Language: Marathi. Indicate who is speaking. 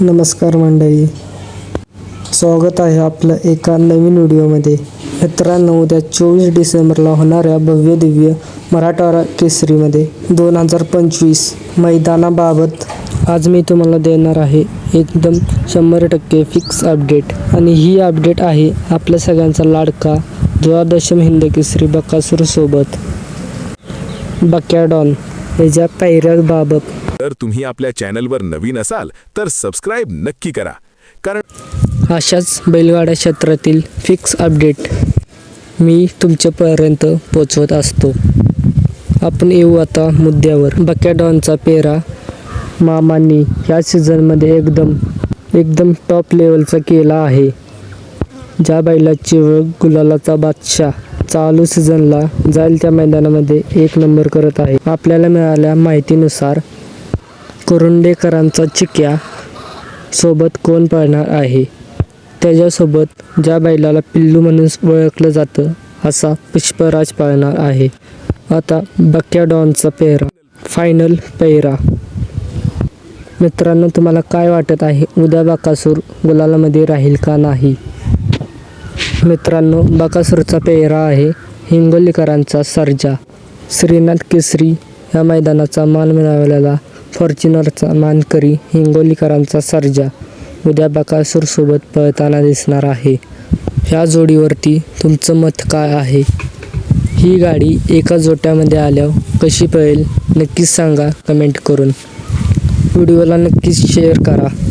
Speaker 1: नमस्कार मंडळी. स्वागत आहे आपलं एका नवीन व्हिडिओमध्ये. मित्रांनो उद्या चोवीस डिसेंबरला होणाऱ्या भव्य दिव्य मराठवाडा केसरीमध्ये दोन हजार पंचवीस मैदानाबाबत आज मी तुम्हाला देणार आहे एकदम शंभर टक्के फिक्स अपडेट आणि ही अपडेट आहे आपल्या सगळ्यांचा लाडका द्वादशम हिंद केसरी बकासूरसोबत. बकॅडॉन याच्या पैऱ्याबाबत
Speaker 2: जर तुम्ही आपल्या चॅनलवर नवीन असाल तर सबस्क्राईब नक्की करा. कारण
Speaker 1: अशाच बैलगाड्या क्षेत्रातील फिक्स अपडेट मी तुमच्यापर्यंत पोचवत असतो. आपण येऊ आता मुद्द्यावर. बकॅडॉनचा पेरा मामांनी या सीझनमध्ये एकदम एकदम टॉप लेवलचा केला आहे. ज्या बैलाची ओळख गुलालाचा बादशाह चालू सीझनला जाईल त्या मैदानामध्ये एक नंबर करत आहे. आपल्याला मिळाल्या माहितीनुसार कुरुंडेकरांचा चिक्या सोबत कोण पळणार आहे? त्याच्यासोबत ज्या बैलाला पिल्लू म्हणून ओळखलं जातं असा पुष्पराज पळणार आहे. आता बक्या डॉनचा पेहरा. फायनल पेहरा. मित्रांनो तुम्हाला काय वाटत आहे? उद्या बाकासूर गुलालामध्ये राहील का नाही? मित्रांनो बकासूरचा पेहरा आहे हिंगोलीकरांचा सर्जा. श्रीनाथ केसरी या मैदानाचा मान मिळवलेला फॉर्च्युनरचा मानकरी हिंगोलीकरांचा सर्जा उद्या बकासूरसोबत पळताना दिसणार आहे. ह्या जोडीवरती तुमचं मत काय आहे? ही गाडी एका जोट्यामध्ये आल्यावर कशी पळेल? नक्कीच सांगा कमेंट करून. व्हिडिओला नक्कीच शेअर करा.